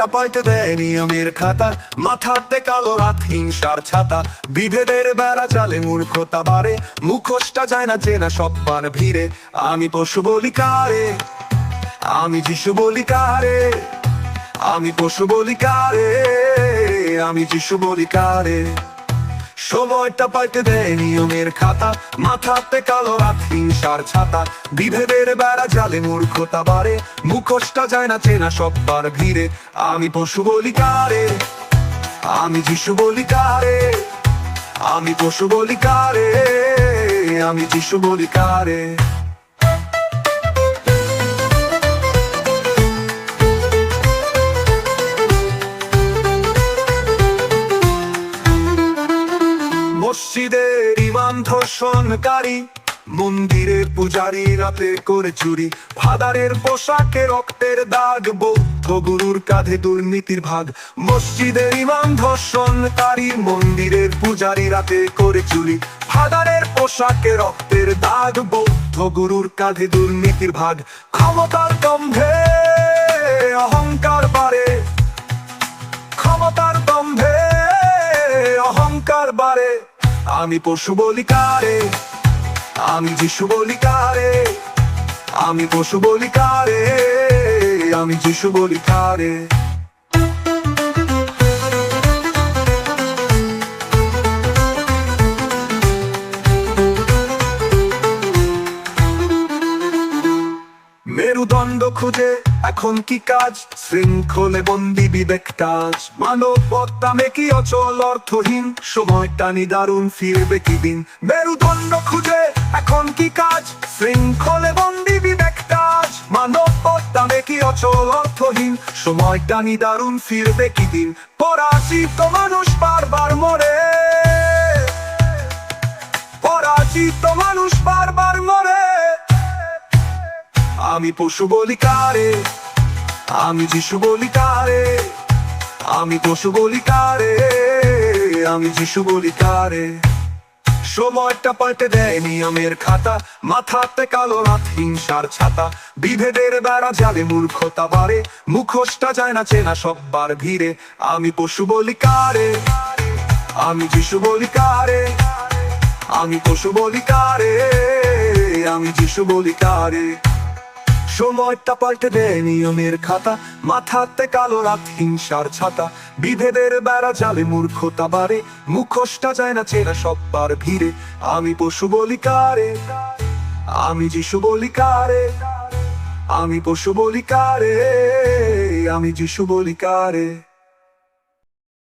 সময়টা পাইতে দেয় নিয়মের খাতা। মাথাতে কালো রাত, হিংসার ছাতা। বিভেদের বেড়া চালে মূর্খতা বাড়ে। মুখোশটা যায় না চেনা সব্বার ভিড়ে। আমি পশু বলি কারে? আমি যিশু বলি কারে? আমি পশু বলি কারে? আমি যিশু বলি কারে? সময়টা পাইতে দেয় নিয়মের খাতা। মাথাতে কালো রাত, হিংসার ছাতা। বিভেদের বেড়া জালে মূর্খতা বাড়ে। মুখোশটা যায় না চেনা সব্বার ভিড়ে। আমি পশু বলি কারে? আমি যিশু বলি কারে? আমি পশু বলি কারে? আমি যিশু বলি কারে? মসজিদের ইমাম ধর্ষণকারী, মন্দিরের পূজারি রাতে করে চুরি, ফাদারের পোশাকে রক্তের দাগ, বৌদ্ধ গুরুর কাঁধে দুর্নীতির ভাগ। মসজিদের ইমাম ধর্ষণকারী, মন্দিরের পূজারি রাতে করে চুরি, ফাদারের পোশাকে রক্তের দাগ, বৌদ্ধ গুরুর কাঁধে দুর্নীতির ভাগ। ক্ষমতার দম্ভে অহংকার আমি পশু বলি কারে? আমি যিশু বলি কারে? আমি পশু বলি কারে? আমি যিশু বলি কারে? মেরুদণ্ড খুঁজে এখন কি কাজ? শৃঙ্খলে বন্দি বিবেক কাজ মানবতা কি অচল, অর্থহীন। সময়টা নিদারুণ, ফিরবে কি দিন? মেরুদণ্ড খুঁজে এখন কি কাজ? শৃঙ্খলে বন্দি বিবেক কাজ মানবতা কি অচল, অর্থহীন। সময়টা নিদারুণ, ফিরবে কি দিন? পরাজিত মানুষ বারবার মরে। পরাজিত মানুষ বারবার আমি পশু বলি কারে? আমি যিশু বলি কারে? আমি পশু বলি কারে? আমি যিশু বলি কারে? সময়টা পাল্টে দেয় নিয়মের খাতা, মাথাতে কালো রাত, হিংসার ছাতা। বিভেদের বেড়া জালে মূর্খতা বাড়ে, মুখোশটা যায় না চেনা সব্বার ভিড়ে। আমি পশু বলি কারে? আমি যিশু বলি কারে? আমি পশু বলি কারে? আমি যিশু বলি কারে? সময়টা পাল্টে দেয় নিয়মের খাতা। মাথাতে কালো রাত, হিংসার ছাতা। বিভেদের বেড়া জালে মূর্খতা বাড়ে। মুখোশটা যায় না চেনা সব্বার ভিড়ে। আমি পশু বলি কারে? আমি যিশু বলি কারে? আমি পশু বলি কারে? আমি যিশু বলি কারে?